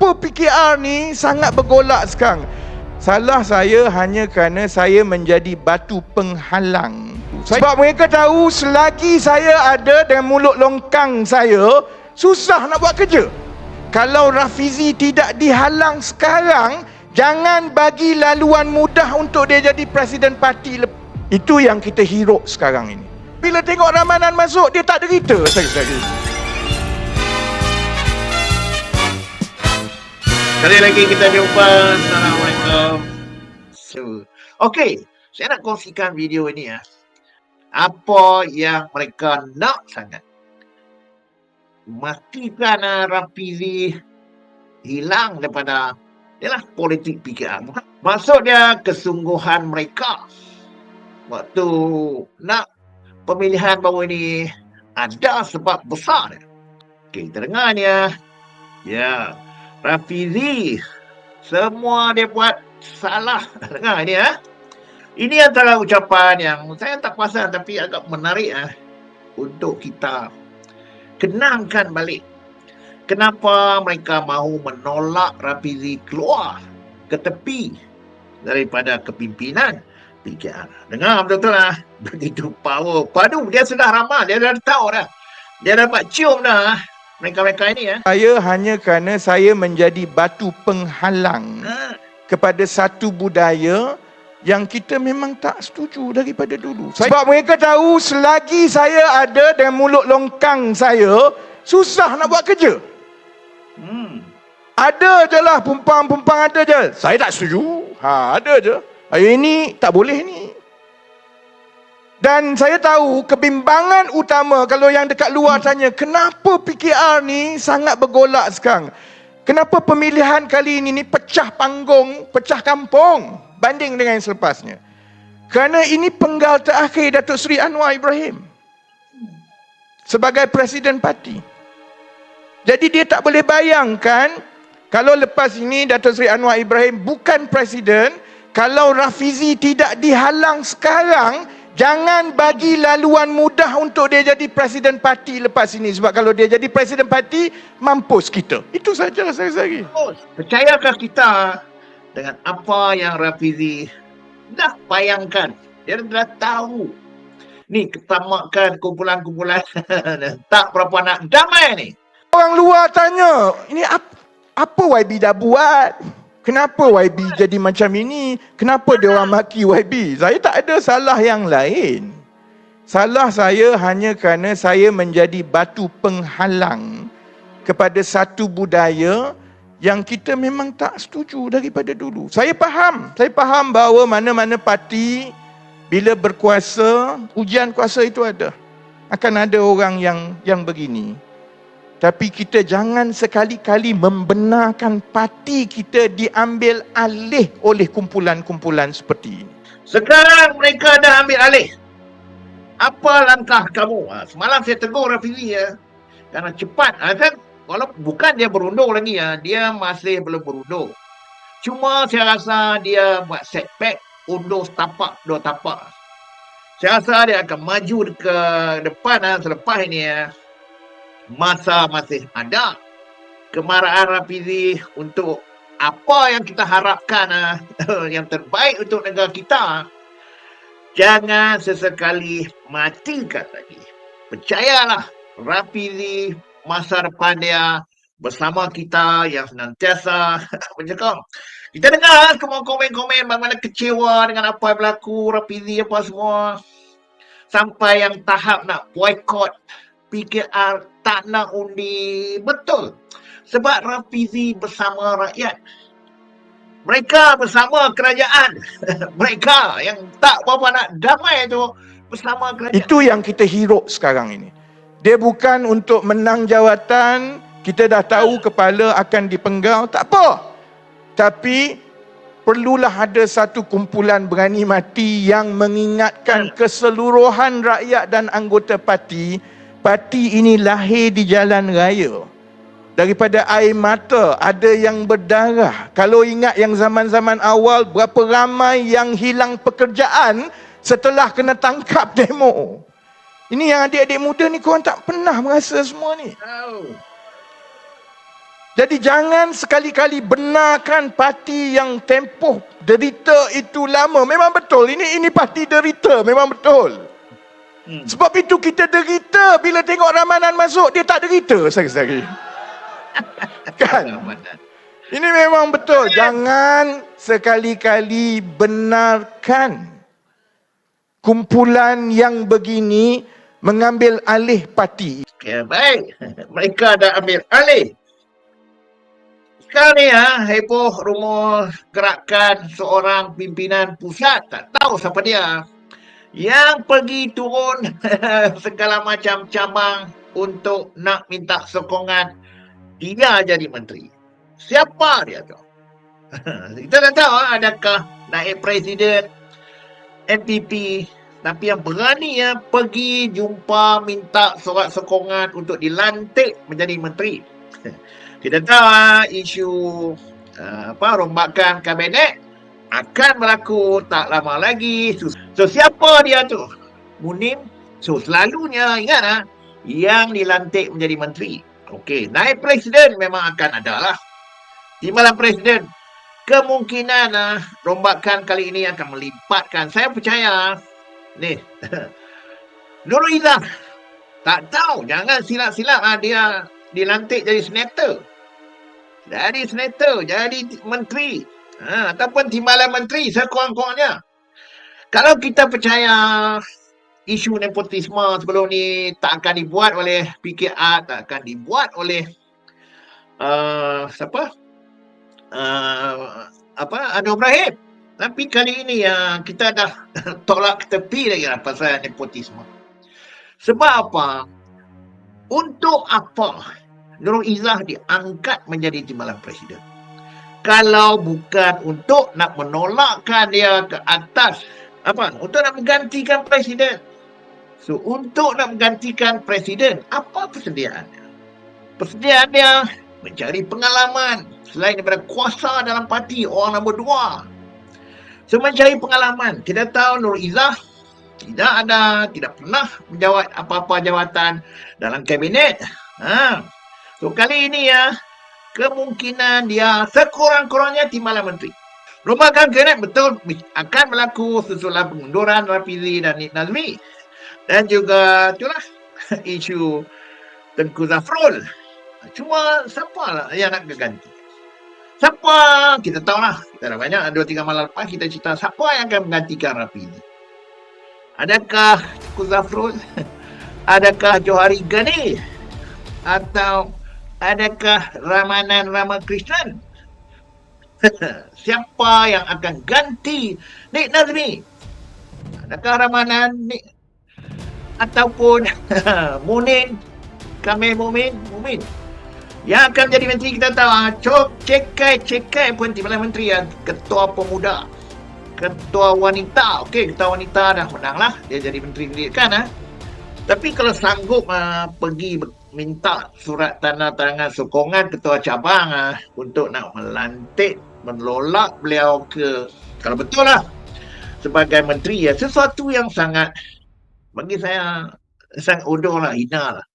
kenapa PKR ni sangat bergolak sekarang? Salah saya hanya kerana saya menjadi batu penghalang. Sebab mereka tahu selagi saya ada dengan mulut longkang saya, susah nak buat kerja. Kalau Rafizi tidak dihalang sekarang, jangan bagi laluan mudah untuk dia jadi presiden parti. Itu yang kita hiruk sekarang ini. Bila tengok Ramadan masuk, dia tak derita sekali-sekali. Sekali lagi kita jumpa. Assalamualaikum. So, Okey, saya nak kongsikan video ini ya. Apa yang mereka nak sangat. Matikan uh, Rafizi hilang daripada ialah politik PKR. Maksud dia kesungguhan mereka waktu nak pemilihan baru ini ada sebab besar. Okey, kita dengar ni ya. Ya, Rafizi semua dia buat salah. Dengar ni ya. Ini antara ucapan yang saya tak pasal tapi agak menarik ah untuk kita kenangkan balik. Kenapa mereka mahu menolak Rafizi keluar ke tepi daripada kepimpinan PKR. Dengar betul-betul lah. Begitu power. Padu dia sudah ramah. Dia dah tahu dah. Dia dapat cium dah mereka-mereka ini ya. Saya hanya kerana saya menjadi batu penghalang Ha. kepada satu budaya yang kita memang tak setuju daripada dulu. Sebab mereka tahu selagi saya ada dengan mulut longkang saya, susah nak buat kerja. Hmm. Ada je lah pumpang-pumpang ada je. Saya tak setuju. Ha, ada je. Hari ini tak boleh ni. Dan saya tahu kebimbangan utama kalau yang dekat luar tanya kenapa PKR ni sangat bergolak sekarang. Kenapa pemilihan kali ini ni pecah panggung, pecah kampung banding dengan yang selepasnya. Kerana ini penggal terakhir Datuk Seri Anwar Ibrahim sebagai presiden parti. Jadi dia tak boleh bayangkan kalau lepas ini Datuk Seri Anwar Ibrahim bukan presiden, kalau Rafizi tidak dihalang sekarang, jangan bagi laluan mudah untuk dia jadi presiden parti lepas ini. Sebab kalau dia jadi presiden parti, mampus kita. Itu saja saya. Terus, Percayakah kita dengan apa yang Rafizi dah bayangkan? Dia dah tahu. Ni ketamakan kumpulan-kumpulan tak berapa nak damai ni. Orang luar tanya, ini apa, apa YB dah buat? Kenapa YB jadi macam ini? Kenapa dia orang maki YB? Saya tak ada salah yang lain. Salah saya hanya kerana saya menjadi batu penghalang kepada satu budaya yang kita memang tak setuju daripada dulu. Saya faham. Saya faham bahawa mana-mana parti bila berkuasa, ujian kuasa itu ada. Akan ada orang yang yang begini. Tapi kita jangan sekali-kali membenarkan parti kita diambil alih oleh kumpulan-kumpulan seperti ini. Sekarang mereka dah ambil alih. Apa langkah kamu? Ha, semalam saya tegur Rafizi ya. Karena cepat. Ha, kan, walau bukan dia berundur lagi ya. Dia masih belum berundur. Cuma saya rasa dia buat setback. Undur setapak, dua tapak. Saya rasa dia akan maju ke depan ha, selepas ini ya. Masa masih ada. Kemarahan Rafizi untuk apa yang kita harapkan ah, yang terbaik untuk negara kita jangan sesekali matikan lagi percayalah Rafizi masa depan dia bersama kita yang senantiasa mencakap kita dengar semua komen-komen bagaimana kecewa dengan apa yang berlaku Rafizi apa semua sampai yang tahap nak boycott PKR tak nak undi. Betul. Sebab Rafizi bersama rakyat. Mereka bersama kerajaan. Mereka yang tak berapa nak damai tu bersama kerajaan. Itu yang kita hiruk sekarang ini. Dia bukan untuk menang jawatan, kita dah tahu kepala akan dipenggal, tak apa. Tapi perlulah ada satu kumpulan berani mati yang mengingatkan keseluruhan rakyat dan anggota parti, parti ini lahir di jalan raya. Daripada air mata, ada yang berdarah. Kalau ingat yang zaman-zaman awal, berapa ramai yang hilang pekerjaan setelah kena tangkap demo. Ini yang adik-adik muda ni korang tak pernah merasa semua ni. Jadi jangan sekali-kali benarkan parti yang tempoh derita itu lama. Memang betul. Ini ini parti derita. Memang betul. Hmm. Sebab itu kita derita bila tengok Ramadan masuk. Dia tak derita sekali-sekali. kan? Ini memang betul. Jangan sekali-kali benarkan kumpulan yang begini mengambil alih parti. Okay, baik. Mereka dah ambil alih. Sekarang ni ha, heboh rumor gerakan seorang pimpinan pusat. Tak tahu siapa dia. Yang pergi turun segala macam cabang untuk nak minta sokongan dia jadi menteri. Siapa dia tu? Kita tak tahu ha, adakah naib presiden NPP tapi yang berani ya pergi jumpa minta surat sokongan untuk dilantik menjadi menteri. Kita tahu ah, isu ah, apa rombakan kabinet akan berlaku tak lama lagi. So, so siapa dia tu? Munim. So selalunya ingat ah yang dilantik menjadi menteri. Okey, naik presiden memang akan ada lah. Timbalan presiden kemungkinan ah, rombakan kali ini akan melibatkan. Saya percaya ni Nurul Izzah tak tahu jangan silap-silap ah, dia dilantik jadi senator jadi senator jadi menteri ha, ataupun timbalan menteri sekurang-kurangnya kalau kita percaya isu nepotisme sebelum ni tak akan dibuat oleh PKR tak akan dibuat oleh uh, siapa uh, apa Anwar Ibrahim tapi kali ini ya kita dah tolak ke tepi lagi lah pasal nepotisme. Sebab apa? Untuk apa Nurul Izzah diangkat menjadi timbalan presiden? Kalau bukan untuk nak menolakkan dia ke atas apa? Untuk nak menggantikan presiden. So untuk nak menggantikan presiden, apa persediaannya? Persediaannya mencari pengalaman selain daripada kuasa dalam parti orang nombor dua So mencari pengalaman. Kita tahu Nur Izzah tidak ada, tidak pernah menjawat apa-apa jawatan dalam kabinet. Ha. So kali ini ya, kemungkinan dia sekurang-kurangnya timbalan menteri. Rumahkan kabinet betul akan berlaku sesudah pengunduran Rafizi dan Nik Nazmi. Dan juga itulah isu Tengku Zafrul. Cuma siapa lah yang nak ganti? Siapa? Kita tahu lah. Kita dah banyak. Dua tiga malam lepas kita cerita siapa yang akan menggantikan Rafi ni. Adakah Tuku Zafrul? Adakah Johari Ghani? Atau adakah Ramanan Ramakrishnan? Siapa yang akan ganti Nik Nazmi? Adakah Ramanan Nik ataupun Munin? Kamil Mumin Mumin. Yang akan menjadi menteri kita tahu ah, cok cekai cekai pun timbalan menteri yang ketua pemuda ketua wanita. Okey ketua wanita dah menang lah. Dia jadi menteri pendidikan ah. Tapi kalau sanggup ah, pergi minta surat tanda tangan sokongan ketua cabang ah, untuk nak melantik menolak beliau ke. Kalau betul lah sebagai menteri ya sesuatu yang sangat bagi saya sangat bodoh lah hina lah